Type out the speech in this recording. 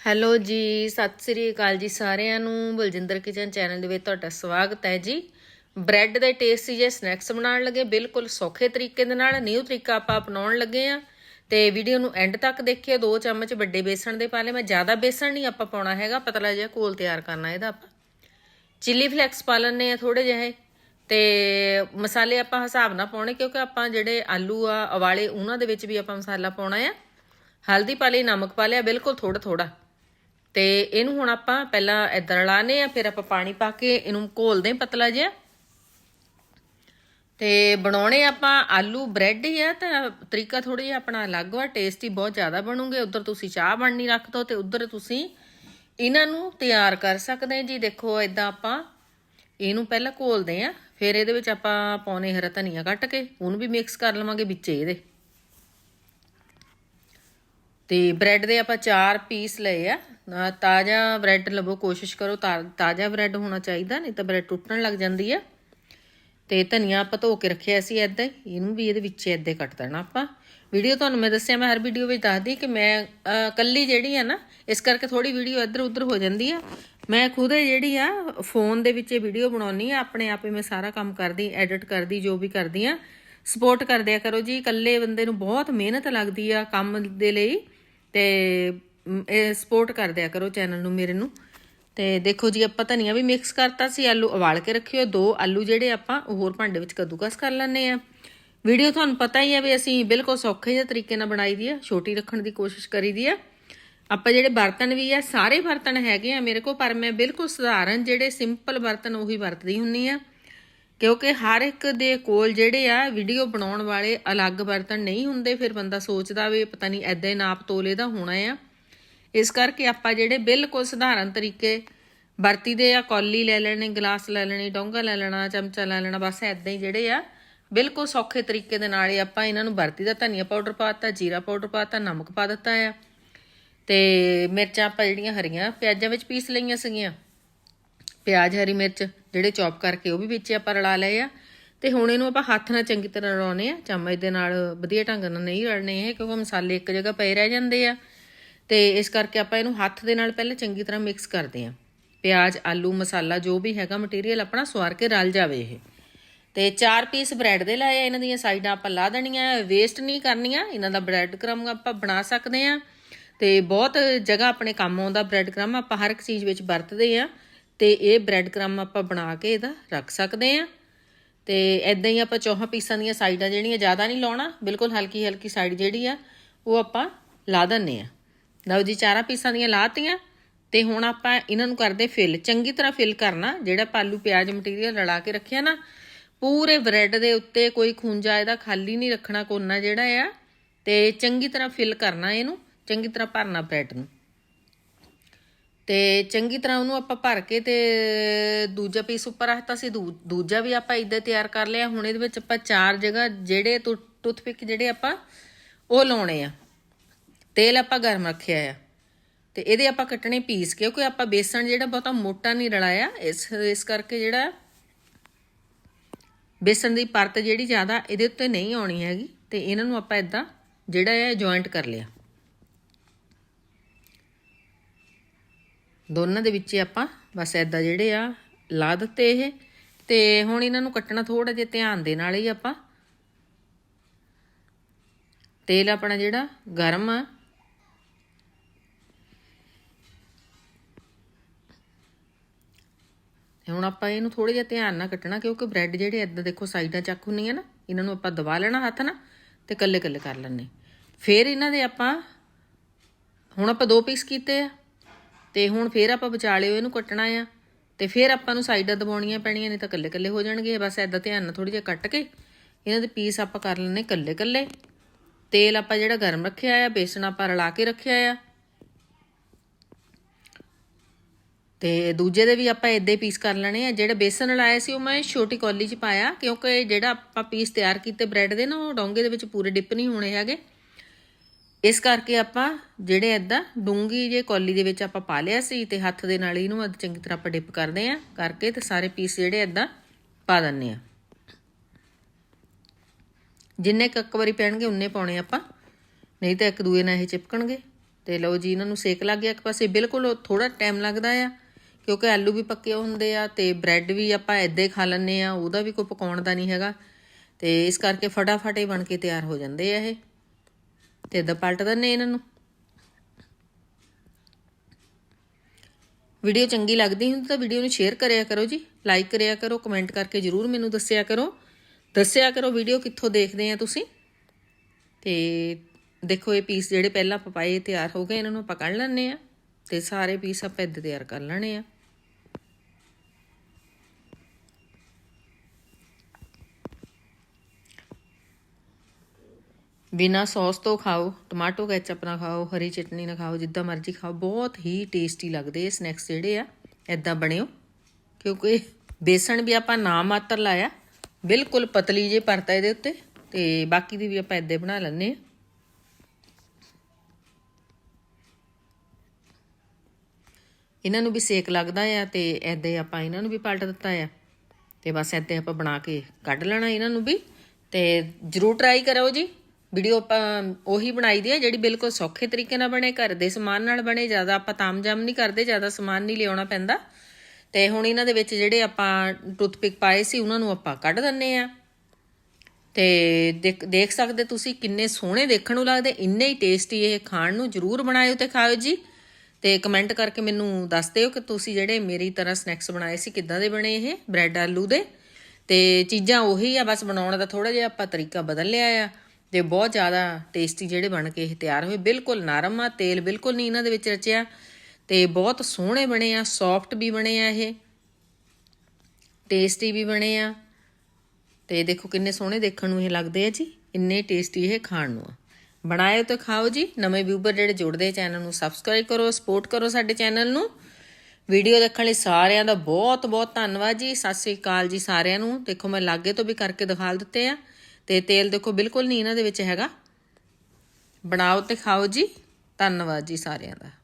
Hello ਜੀ, ਸਤਿ ਸ੍ਰੀ ਅਕਾਲ ਜੀ ਸਾਰਿਆਂ ਨੂੰ। ਬਲਜਿੰਦਰ ਕਿਚਨ ਚੈਨਲ ਦੇ ਵਿੱਚ ਤੁਹਾਡਾ ਸਵਾਗਤ ਹੈ ਜੀ। ਬ੍ਰੈਡ ਦੇ ਟੇਸਟੀ ਜੇ ਸਨੈਕਸ ਬਣਾਉਣ ਲੱਗੇ, ਬਿਲਕੁਲ ਸੌਖੇ ਤਰੀਕੇ ਦੇ ਨਾਲ, ਨਿਊ ਤਰੀਕਾ ਆਪਾਂ ਅਪਣਾਉਣ ਲੱਗੇ ਆ ਤੇ ਵੀਡੀਓ ਨੂੰ ਐਂਡ ਤੱਕ ਦੇਖਿਓ, ਦੋ ਚਮਚ ਵੱਡੇ ਬੇਸਣ ਦੇ ਪਾ ਲਏ। ਮੈਂ ਜ਼ਿਆਦਾ ਬੇਸਣ ਨਹੀਂ ਆਪਾਂ ਪਾਉਣਾ ਹੈਗਾ, ਪਤਲਾ ਜਿਹਾ ਘੋਲ ਤਿਆਰ ਕਰਨਾ ਇਹਦਾ ਆਪਾਂ। ਚਿੱਲੀ ਫਲੈਕਸ ਪਾ ਲੈਣੇ ਆ ਥੋੜੇ ਜਿਹੇ। ਤੇ ਮਸਾਲੇ ਆਪਾਂ ਹਿਸਾਬ ਨਾਲ ਪਾਉਣੇ, ਕਿਉਂਕਿ ਆਪਾਂ ਜਿਹੜੇ ਆਲੂ ਆ ਉਵਾਲੇ ਉਹਨਾਂ ਦੇ ਵਿੱਚ ਵੀ ਆਪਾਂ ਮਸਾਲਾ ਪਾਉਣਾ ਆ। ਹਲਦੀ ਪਾ ਲਈ, ਨਮਕ ਪਾ ਲਿਆ, ਬਿਲਕੁਲ ਥੋੜਾ ਥੋੜਾ ਤੇ ਇਹਨੂੰ ਹੁਣ ਆਪਾਂ ਪਹਿਲਾਂ ਇਦਾਂ ਰਲਾਣੇ ਆ ਫਿਰ ਆਪਾਂ ਪਾਣੀ ਪਾ ਕੇ ਇਹਨੂੰ ਘੋਲਦੇ ਪਤਲਾ ਜਿਹਾ। ਤੇ ਬਣਾਉਣੇ ਆਪਾਂ ਆਲੂ ਬ੍ਰੈਡ ਹੀ ਆ, ਤਾਂ ਤਰੀਕਾ ਥੋੜਾ ਜਿਹਾ ਆਪਣਾ ਅਲੱਗ ਵਾ, ਟੇਸਟੀ ਬਹੁਤ ਜ਼ਿਆਦਾ ਬਣੂਗੇ। ਉਧਰ ਤੁਸੀਂ ਚਾਹ ਬਣਨੀ ਰੱਖ ਦੋ ਤੇ ਉਧਰ ਤੁਸੀਂ ਇਹਨਾਂ ਨੂੰ ਤਿਆਰ ਕਰ ਸਕਦੇ ਜੀ। ਦੇਖੋ ਇਦਾਂ ਆਪਾਂ ਇਹਨੂੰ ਪਹਿਲਾਂ ਘੋਲਦੇ ਆ ਫਿਰ ਇਹਦੇ ਵਿੱਚ ਆਪਾਂ ਪਾਉਨੇ ਹਰਾ ਧਨੀਆ ਕੱਟ ਕੇ, ਉਹਨੂੰ ਵੀ ਮਿਕਸ ਕਰ ਲਵਾਂਗੇ ਵਿੱਚ ਇਹਦੇ। ਤੇ ਬ੍ਰੈਡ ਦੇ ਆਪਾਂ ਚਾਰ ਪੀਸ ਲਏ ਆ। ਤਾਜ਼ਾ ਬ੍ਰੈਡ ਲਵੋ ਕੋਸ਼ਿਸ਼ ਕਰੋ ਤਾ- ਤਾਜ਼ਾ ਬ੍ਰੈਡ ਹੋਣਾ ਚਾਹੀਦਾ ਨਹੀਂ ਤਾਂ ਬ੍ਰੈਡ ਟੁੱਟਣ ਲੱਗ ਜਾਂਦੀ ਆ। ਤੇ ਧਨੀਆ ਆਪਾਂ ਧੋ ਕੇ ਰੱਖਿਆ ਸੀ ਏਦਾਂ ਹੀ ਇਹਨੂੰ ਵੀ ਇਹਦੇ ਵਿੱਚ ਏਦਾਂ ਕੱਟ ਦੇਣਾ ਆਪਾਂ। ਵੀਡੀਓ ਤੁਹਾਨੂੰ ਮੈਂ ਦੱਸਿਆ ਮੈਂ ਹਰ ਵੀਡੀਓ ਵਿੱਚ ਦੱਸਦੀ ਕਿ ਮੈਂ ਅਹ, ਕੱਲੀ ਜਿਹੜੀ ਆ ਨਾ ਇਸ ਕਰਕੇ ਥੋੜੀ ਵੀਡੀਓ ਇੱਧਰ ਉੱਧਰ ਹੋ ਜਾਂਦੀ ਆ। ਮੈਂ ਖੁਦ ਜਿਹੜੀ ਆ ਫੋਨ ਦੇ ਵਿੱਚ ਇਹ ਵੀਡੀਓ ਬਣਾਉਣੀ ਆ ਆਪਣੇ ਆਪੇ ਮੈਂ ਸਾਰਾ ਕੰਮ ਕਰਦੀ ਐਡਿਟ ਕਰਦੀ ਜੋ ਵੀ ਕਰਦੀ ਆ। ਸਪੋਰਟ ਕਰਦਿਆ ਕਰੋ ਜੀ ਇਕੱਲੇ ਬੰਦੇ ਨੂੰ ਬਹੁਤ ਮਿਹਨਤ ਲੱਗਦੀ ਆ ਕੰਮ ਦੇ ਲਈ। ਤੇ ਇਹ ਸਪੋਰਟ ਕਰਦਿਆ ਕਰੋ ਚੈਨਲ ਨੂੰ, ਮੇਰੇ ਨੂੰ। ਤੇ ਦੇਖੋ ਜੀ, ਆਪਾਂ ਧਨੀਆ ਵੀ ਮਿਕਸ ਕਰਤਾ ਸੀ, ਆਲੂ ਉਬਾਲ ਕੇ ਰੱਖਿਓ। ਦੋ ਆਲੂ ਜਿਹੜੇ ਆਪਾਂ ਹੋਰ ਭਾਂਡੇ ਵਿੱਚ ਕੱਦੂਕਸ ਕਰ ਲੈਣੇ ਆ ਵੀਡੀਓ ਤੁਹਾਨੂੰ ਪਤਾ ਹੀ ਆ ਵੀ ਅਸੀਂ ਬਿਲਕੁਲ ਸੌਖੇ ਜਿਹੇ ਤਰੀਕੇ ਨਾਲ ਬਣਾਈ ਦੀ ਆ, ਛੋਟੀ ਰੱਖਣ ਦੀ ਕੋਸ਼ਿਸ਼ ਕਰੀ ਦੀ ਆ। ਆਪਾਂ ਜਿਹੜੇ ਬਰਤਨ ਵੀ ਆ, ਸਾਰੇ ਬਰਤਨ ਹੈਗੇ ਆ ਮੇਰੇ ਕੋਲ, ਪਰ ਮੈਂ ਬਿਲਕੁਲ ਸਧਾਰਨ ਜਿਹੜੇ ਸਿੰਪਲ ਬਰਤਨ ਉਹੀ ਵਰਤਦੀ ਹੁੰਨੀ ਆ। ਕਿਉਂਕਿ ਹਰ ਇੱਕ ਦੇ ਕੋਲ ਜਿਹੜੇ ਆ ਵੀਡੀਓ ਬਣਾਉਣ ਵਾਲੇ ਅਲੱਗ ਬਰਤਨ ਨਹੀਂ ਹੁੰਦੇ, ਫਿਰ ਬੰਦਾ ਸੋਚਦਾ ਵੀ ਪਤਾ ਨਹੀਂ ਐਦਾਂ ਹੀ ਨਾਪ ਤੋਲੇ ਦਾ ਹੋਣਾ ਆ। ਇਸ ਕਰਕੇ ਆਪਾਂ ਜਿਹੜੇ ਬਿਲਕੁਲ ਸਧਾਰਨ ਤਰੀਕੇ ਵਰਤੀ ਦੇ ਆ, ਕੌਲੀ ਲੈ ਲੈਣੇ, ਗਲਾਸ ਲੈ ਲੈਣੇ, ਡੋਂਗਾ ਲੈ ਲੈਣਾ, ਚਮਚਾ ਲੈ ਲੈਣਾ, ਬਸ ਐਦਾਂ ਹੀ ਜਿਹੜੇ ਆ, ਬਿਲਕੁਲ ਸੌਖੇ ਤਰੀਕੇ ਦੇ ਨਾਲ ਹੀ ਆਪਾਂ ਇਹਨਾਂ ਨੂੰ ਵਰਤੀ ਦਾ ਧਨੀਆ ਪਾਊਡਰ ਪਾਤਾ ਜੀਰਾ ਪਾਊਡਰ ਪਾਤਾ ਨਮਕ ਪਾ ਦਿੱਤਾ ਆ। ਤੇ ਮਿਰਚਾਂ ਆਪਾਂ ਜਿਹੜੀਆਂ ਹਰੀਆਂ ਪਿਆਜ਼ਾਂ ਵਿੱਚ ਪੀਸ ਲਈਆਂ ਸੀਗੀਆਂ। ਪਿਆਜ਼, ਹਰੀ ਮਿਰਚ ਜਿਹੜੇ ਚੌਪ ਕਰਕੇ ਉਹ ਵੀ ਵਿੱਚ ਆਪਾਂ ਰਲਾ ਲਏ ਆ। ਤੇ ਹੁਣ ਇਹਨੂੰ ਆਪਾਂ ਹੱਥ ਨਾਲ ਚੰਗੀ ਤਰ੍ਹਾਂ ਰਲਾਉਣੇ ਆ। ਚਮਚ ਦੇ ਨਾਲ ਵਧੀਆ ਢੰਗ ਨਾਲ ਨਹੀਂ ਰਲਣੇ ਇਹ, ਕਿਉਂਕਿ ਮਸਾਲੇ ਇੱਕ ਜਗ੍ਹਾ ਪਏ ਰਹਿ ਜਾਂਦੇ ਆ। ਤੇ ਇਸ ਕਰਕੇ ਆਪਾਂ ਇਹਨੂੰ ਹੱਥ ਦੇ ਨਾਲ ਪਹਿਲਾਂ ਚੰਗੀ ਤਰ੍ਹਾਂ ਮਿਕਸ ਕਰਦੇ ਆ। ਪਿਆਜ਼, ਆਲੂ, ਮਸਾਲਾ ਜੋ ਵੀ ਹੈਗਾ ਮਟੀਰੀਅਲ ਆਪਣਾ ਸਵਾਰ ਕੇ ਰਲ ਜਾਵੇ ਇਹ। ਤੇ ਚਾਰ ਪੀਸ ਬ੍ਰੈਡ ਦੇ ਲਾਏ ਇਹਨਾਂ ਦੀਆਂ ਸਾਈਡਾਂ ਆਪਾਂ ਲਾ ਦੇਣੀਆਂ ਵੇਸਟ ਨਹੀਂ ਕਰਨੀਆਂ। ਇਹਨਾਂ ਦਾ ਬ੍ਰੈਡ ਕ੍ਰਮ ਆਪਾਂ ਬਣਾ ਸਕਦੇ ਆ। ਤੇ ਬਹੁਤ ਜਗ੍ਹਾ ਆਪਣੇ ਕੰਮ ਆਉਂਦਾ ਬ੍ਰੈਡ ਕ੍ਰਮ, ਆਪਾਂ ਹਰ ਇੱਕ ਚੀਜ਼ ਵਿੱਚ ਵਰਤਦੇ ਆ। ਤੇ ਇਹ ਬ੍ਰੈਡ ਕ੍ਰਮ ਆਪਾਂ ਬਣਾ ਕੇ ਇਹਦਾ ਰੱਖ ਸਕਦੇ ਆ ਤੇ ਐਦਾਂ ਹੀ ਆਪਾਂ ਚੌਹਾਂ ਪੀਸਾਂ ਦੀਆਂ ਸਾਈਡਾਂ ਜਿਹੜੀਆਂ ਜ਼ਿਆਦਾ ਨਹੀਂ ਲਾਉਣਾ, ਬਿਲਕੁਲ ਹਲਕੀ ਹਲਕੀ ਸਾਈਡ ਜਿਹੜੀ ਆ, ਉਹ ਆਪਾਂ ਲਾ ਦਿੰਨੇ ਆ ਲਓ ਜੀ, ਚਾਰਾਂ ਪੀਸਾਂ ਦੀਆਂ ਲਾਤੀਆਂ ਤੇ ਹੁਣ ਆਪਾਂ ਇਹਨਾਂ ਨੂੰ ਕਰਦੇ ਫਿਲ। ਚੰਗੀ ਤਰ੍ਹਾਂ ਫਿਲ ਕਰਨਾ, ਜਿਹੜਾ ਪਾਲੂ ਪਿਆਜ਼ ਮਟੀਰੀਅਲ ਰਲਾ ਕੇ ਰੱਖਿਆ ਨਾ, ਪੂਰੇ ਬ੍ਰੈਡ ਦੇ ਉੱਤੇ ਕੋਈ ਖੂੰਜਾ ਇਹਦਾ ਖਾਲੀ ਨਹੀਂ ਰੱਖਣਾ, ਕੋਨਾ ਜਿਹੜਾ ਆ, ਤੇ ਚੰਗੀ ਤਰ੍ਹਾਂ ਫਿਲ ਕਰਨਾ ਇਹਨੂੰ, ਚੰਗੀ ਤਰ੍ਹਾਂ ਭਰਨਾ ਬ੍ਰੈਡ ਨੂੰ। ਤੇ ਚੰਗੀ ਤਰ੍ਹਾਂ ਉਹਨੂੰ ਆਪਾਂ ਭਰ ਕੇ ਤੇ ਦੂਜਾ ਪੀਸ ਉੱਪਰ ਰੱਖਤਾ ਸੀ, ਦੂ- ਦੂਜਾ ਵੀ ਆਪਾਂ ਇਦਾਂ ਤਿਆਰ ਕਰ ਲਿਆ। ਹੁਣ ਇਹਦੇ ਵਿੱਚ ਆਪਾਂ ਚਾਰ ਜਗ੍ਹਾ ਜਿਹੜੇ ਟੁੱਥਪਿਕ ਜਿਹੜੇ ਆਪਾਂ ਉਹ ਲਾਉਣੇ ਆ। ਤੇਲ ਆਪਾਂ ਗਰਮ ਰੱਖਿਆ ਆ। ਤੇ ਇਹਦੇ ਆਪਾਂ ਕੱਟਣੇ ਪੀਸ ਕਿਉਂਕਿ ਆਪਾਂ ਬੇਸਣ ਜਿਹੜਾ ਬਹੁਤਾ ਮੋਟਾ ਨਹੀਂ ਰਲਾਇਆ, ਇਸ ਇਸ ਕਰਕੇ ਜਿਹੜਾ ਬੇਸਣ ਦੀ ਪਰਤ ਜਿਹੜੀ ਜ਼ਿਆਦਾ ਇਹਦੇ ਉੱਤੇ ਨਹੀਂ ਆਉਣੀ ਹੈਗੀ। ਤੇ ਇਹਨਾਂ ਨੂੰ ਆਪਾਂ ਇਦਾਂ ਜਿਹੜਾ ਹੈ ਜੁਆਇੰਟ ਕਰ ਲਿਆ। ਦੋਨਾਂ ਦੇ ਵਿੱਚ ਆਪਾਂ ਬਸ ਐਦਾਂ ਜਿਹੜੇ ਆ ਲਾ ਦਿੱਤੇ ਇਹ। ਤੇ ਹੁਣ ਇਹਨਾਂ ਨੂੰ ਕੱਟਣਾ ਥੋੜਾ ਜਿਹਾ ਧਿਆਨ ਦੇ ਨਾਲ ਹੀ ਆਪਾਂ ਤੇਲ ਆਪਣਾ ਜਿਹੜਾ ਗਰਮ ਆ। ਹੁਣ ਆਪਾਂ ਇਹਨੂੰ ਥੋੜਾ ਜਿਹਾ ਧਿਆਨ ਨਾਲ ਕੱਟਣਾ ਕਿਉਂਕਿ ਬ੍ਰੈਡ ਜਿਹੜੇ ਐਦਾਂ ਦੇਖੋ ਸਾਈਡਾਂ ਚੱਕ ਹੁੰਦੀਆਂ ਨਾ, ਇਹਨਾਂ ਨੂੰ ਆਪਾਂ ਦਬਾ ਲੈਣਾ ਹੱਥ ਨਾਲ ਤੇ ਕੱਲੇ ਕੱਲੇ ਕਰ ਲੈਣੇ ਫਿਰ ਇਹਨਾਂ ਦੇ ਆਪਾਂ ਹੁਣ ਆਪਾਂ ਦੋ ਪੀਸ ਕੀਤੇ ਆ। ਤੇ ਹੁਣ ਫੇਰ ਆਪਾਂ ਵਿਚਾਲਿਓ ਇਹਨੂੰ ਕੱਟਣਾ ਆ। ਤੇ ਫਿਰ ਆਪਾਂ ਨੂੰ ਸਾਈਡਾਂ ਦਬਾਉਣੀਆਂ ਪੈਣੀਆਂ ਨੇ ਤਾਂ ਕੱਲੇ ਕੱਲੇ ਹੋ ਜਾਣਗੇ। ਬਸ ਐਦਾਂ ਧਿਆਨ ਨਾਲ ਥੋੜੀ ਜਿਹਾ ਕੱਟ ਕੇ ਇਹਨਾਂ ਦੇ ਪੀਸ ਆਪਾਂ ਕਰ ਲੈਣੇ ਕੱਲੇ ਕੱਲੇ ਤੇਲ ਆਪਾਂ ਜਿਹੜਾ ਗਰਮ ਰੱਖਿਆ ਆ, ਬੇਸਣ ਆਪਾਂ ਰਲਾ ਕੇ ਰੱਖਿਆ ਆ। ਤੇ ਦੂਜੇ ਦੇ ਵੀ ਆਪਾਂ ਇਦਾਂ ਹੀ ਪੀਸ ਕਰ ਲੈਣੇ ਆ। ਜਿਹੜਾ ਬੇਸਣ ਲਾਇਆ ਸੀ, ਉਹ ਮੈਂ ਛੋਟੀ ਕੌਲੀ 'ਚ ਪਾਇਆ, ਕਿਉਂਕਿ ਜਿਹੜਾ ਆਪਾਂ ਪੀਸ ਤਿਆਰ ਕੀਤੇ ਬ੍ਰੈਡ ਦੇ ਨਾ, ਉਹ ਡੋਂਗੇ ਦੇ ਵਿੱਚ ਪੂਰੇ ਡਿਪ ਨਹੀਂ ਹੋਣੇ ਹੈਗੇ। ਇਸ ਕਰਕੇ ਆਪਾਂ ਜਿਹੜੇ ਐਦਾਂ ਡੂੰਗੀ ਜੇ ਕੌਲੀ ਦੇ ਵਿੱਚ ਆਪਾਂ ਪਾ ਲਿਆ ਸੀ ਤੇ ਹੱਥ ਦੇ ਨਾਲ ਇਹਨੂੰ ਇਹਨੂੰ ਚੰਗੀ ਤਰ੍ਹਾਂ ਆਪਾਂ ਡਿਪ ਕਰਦੇ ਆ ਕਰਕੇ ਤੇ ਸਾਰੇ ਪੀਸ ਜਿਹੜੇ ਐਦਾਂ ਪਾ ਦਿੰਨੇ ਆ ਜਿੰਨੇ ਕੱਕ ਵਾਰੀ ਪੈਣਗੇ ਉਨੇ ਪਾਉਣੇ ਆਪਾਂ, ਨਹੀਂ ਤਾਂ ਇੱਕ ਦੂਏ ਨਾਲ ਇਹ ਚਿਪਕਣਗੇ। ਤੇ ਲਓ ਜੀ, ਇਹਨਾਂ ਨੂੰ ਸੇਕ ਲੱਗ ਗਿਆ ਇੱਕ ਪਾਸੇ। ਬਿਲਕੁਲ ਥੋੜਾ ਟਾਈਮ ਲੱਗਦਾ ਆ, ਕਿਉਂਕਿ ਆਲੂ ਵੀ ਪੱਕੇ ਹੁੰਦੇ ਆ ਤੇ ਬ੍ਰੈਡ ਵੀ ਆਪਾਂ ਏਦਾਂ ਹੀ ਖਾ ਲੈਂਦੇ ਆ ਉਹਦਾ ਵੀ ਕੋਈ ਪਕਾਉਣ ਦਾ ਨਹੀਂ ਹੈਗਾ। ਤੇ ਇਸ ਕਰਕੇ ਫਟਾਫਟ ਹੀ ਬਣ ਕੇ ਤਿਆਰ ਹੋ ਜਾਂਦੇ ਆ ਇਹ। ਤੇ ਇਦਾਂ ਪਲਟ ਦਿੰਨੇ ਇਹਨਾਂ ਨੂੰ। ਵੀਡੀਓ ਚੰਗੀ ਲੱਗਦੀ ਹੁੰਦੀ ਤਾਂ ਵੀਡੀਓ ਨੂੰ ਸ਼ੇਅਰ ਕਰਿਆ ਕਰੋ ਜੀ ਲਾਈਕ ਕਰਿਆ ਕਰੋ ਕਮੈਂਟ ਕਰਕੇ ਜਰੂਰ ਮੈਨੂੰ ਦੱਸਿਆ ਕਰੋ। ਦੱਸਿਆ ਕਰੋ ਵੀਡੀਓ ਕਿੱਥੋਂ ਦੇਖਦੇ ਆ ਤੁਸੀਂ। ਤੇ ਦੇਖੋ ਇਹ ਪੀਸ ਜਿਹੜੇ ਪਹਿਲਾਂ ਆਪਾਂ ਪਾਏ ਤਿਆਰ ਹੋ ਗਏ, ਇਹਨਾਂ ਨੂੰ ਆਪਾਂ ਕੱਢ ਲੈਣੇ ਆ ਤੇ ਸਾਰੇ ਪੀਸ ਆਪਾਂ ਇੱਦਾਂ ਤਿਆਰ ਕਰ ਲੈਣੇ ਆ। ਬਿਨਾ ਸੌਸ ਤੋਂ ਖਾਓ, ਟਮਾਟੋ ਕੈਚਅਪ ਨਾਲ ਖਾਓ, ਹਰੀ ਚਟਨੀ ਨਾ ਖਾਓ, ਜਿੱਦਾਂ ਮਰਜ਼ੀ ਖਾਓ, ਬਹੁਤ ਹੀ ਟੇਸਟੀ ਲੱਗਦੇ ਇਹ ਸਨੈਕਸ ਜਿਹੜੇ ਆ ਐਦਾਂ ਬਣਿਓ। ਕਿਉਂਕਿ ਬੇਸਣ ਵੀ ਆਪਾਂ ਨਾ ਮਾਤਰ ਲਾਇਆ, ਬਿਲਕੁਲ ਪਤਲੀ ਜੇ ਪਰਤਾ ਇਹਦੇ ਉੱਤੇ, ਤੇ ਬਾਕੀ ਦੀ ਵੀ ਆਪਾਂ ਐਦਾਂ ਬਣਾ ਲੈਣੇ ਆ ਇਹਨਾਂ ਨੂੰ ਵੀ ਸੇਕ ਲੱਗਦਾ ਆ ਤੇ ਐਦਾਂ ਆਪਾਂ ਇਹਨਾਂ ਨੂੰ ਵੀ ਪਲਟ ਦਿੱਤਾ ਆ। ਤੇ ਬਸ ਐਦਾਂ ਆਪਾਂ ਬਣਾ ਕੇ ਕੱਢ ਲੈਣਾ ਇਹਨਾਂ ਨੂੰ ਵੀ, ਤੇ ਜਰੂਰ ਟਰਾਈ ਕਰੋ ਜੀ। ਵੀਡੀਓ ਆਪਾਂ ਉਹੀ ਬਣਾਈ ਦੀ ਆ ਜਿਹੜੀ ਬਿਲਕੁਲ ਸੌਖੇ ਤਰੀਕੇ ਨਾਲ ਬਣੇ, ਘਰ ਦੇ ਸਮਾਨ ਨਾਲ ਬਣੇ, ਜ਼ਿਆਦਾ ਆਪਾਂ ਤਾਮਜਾਮ ਨਹੀਂ ਕਰਦੇ, ਜ਼ਿਆਦਾ ਸਮਾਨ ਨਹੀਂ ਲਿਆਉਣਾ ਪੈਂਦਾ। ਤੇ ਹੁਣ ਇਹਨਾਂ ਦੇ ਵਿੱਚ ਜਿਹੜੇ ਆਪਾਂ ਟੂਥਪਿਕ ਪਾਏ ਸੀ, ਉਹਨਾਂ ਨੂੰ ਆਪਾਂ ਕੱਢ ਦਿੰਨੇ ਆ। ਤੇ ਦੇਖ ਦੇਖ ਸਕਦੇ ਤੁਸੀਂ ਕਿੰਨੇ ਸੋਹਣੇ ਦੇਖਣ ਨੂੰ ਲੱਗਦੇ, ਇੰਨੇ ਹੀ ਟੇਸਟੀ ਇਹ ਖਾਣ ਨੂੰ, ਜਰੂਰ ਬਣਾਇਓ ਤੇ ਖਾਓ ਜੀ। ਤੇ ਕਮੈਂਟ ਕਰਕੇ ਮੈਨੂੰ ਦੱਸ ਦਿਓ ਕਿ ਤੁਸੀਂ ਜਿਹੜੇ ਮੇਰੀ ਤਰ੍ਹਾਂ ਸਨੈਕਸ ਬਣਾਏ ਸੀ, ਕਿੱਦਾਂ ਦੇ ਬਣੇ ਇਹ, ਬ੍ਰੈਡ ਆਲੂ ਦੇ। ਤੇ ਚੀਜ਼ਾਂ ਉਹੀ ਆ, ਬਸ ਬਣਾਉਣ ਦਾ ਥੋੜਾ ਜਿਹਾ ਆਪਾਂ ਤਰੀਕਾ ਬਦਲ ਲਿਆ ਆ। ਤੇ ਬਹੁਤ ਜ਼ਿਆਦਾ ਟੇਸਟੀ ਜਿਹੜੇ ਬਣ ਕੇ ਇਹ ਤਿਆਰ ਹੋਏ। ਬਿਲਕੁਲ ਨਰਮ ਆ, ਤੇਲ ਬਿਲਕੁਲ ਨਹੀਂ ਇਹਨਾਂ ਦੇ ਵਿੱਚ ਰਚਿਆ ਤੇ ਬਹੁਤ ਸੋਹਣੇ ਬਣੇ ਆ ਸੌਫਟ ਵੀ ਬਣੇ ਆ ਇਹ ਟੇਸਟੀ ਵੀ ਬਣੇ ਆ। ਤੇ ਦੇਖੋ ਕਿੰਨੇ ਸੋਹਣੇ ਦੇਖਣ ਨੂੰ ਇਹ ਲੱਗਦੇ ਆ ਜੀ, ਇੰਨੇ ਟੇਸਟੀ ਇਹ ਖਾਣ ਨੂੰ ਆ। ਬਣਾਇਓ ਤੇ ਖਾਓ ਜੀ, ਨਵੇਂ ਵਿਊਵਰ ਜਿਹੜੇ ਜੁੜਦੇ ਚੈਨਲ ਨੂੰ ਸਬਸਕ੍ਰਾਈਬ ਕਰੋ ਸਪੋਰਟ ਕਰੋ ਸਾਡੇ ਚੈਨਲ ਨੂੰ। ਵੀਡੀਓ ਦੇਖਣ ਲਈ ਸਾਰਿਆਂ ਦਾ ਬਹੁਤ ਬਹੁਤ ਧੰਨਵਾਦ ਜੀ, ਸਤਿ ਸ੍ਰੀ ਅਕਾਲ ਜੀ ਸਾਰਿਆਂ ਨੂੰ। ਦੇਖੋ ਮੈਂ ਲਾਗੇ ਤੋਂ ਵੀ ਕਰਕੇ ਦਿਖਾ ਦਿੱਤੇ ਆ। ਤੇ ਤੇਲ ਦੇਖੋ ਬਿਲਕੁਲ ਨਹੀਂ ਇਹਨਾਂ ਦੇ ਵਿੱਚ ਹੈਗਾ। ਬਣਾਓ ਤੇ ਖਾਓ ਜੀ। ਧੰਨਵਾਦ ਜੀ ਸਾਰਿਆਂ ਦਾ।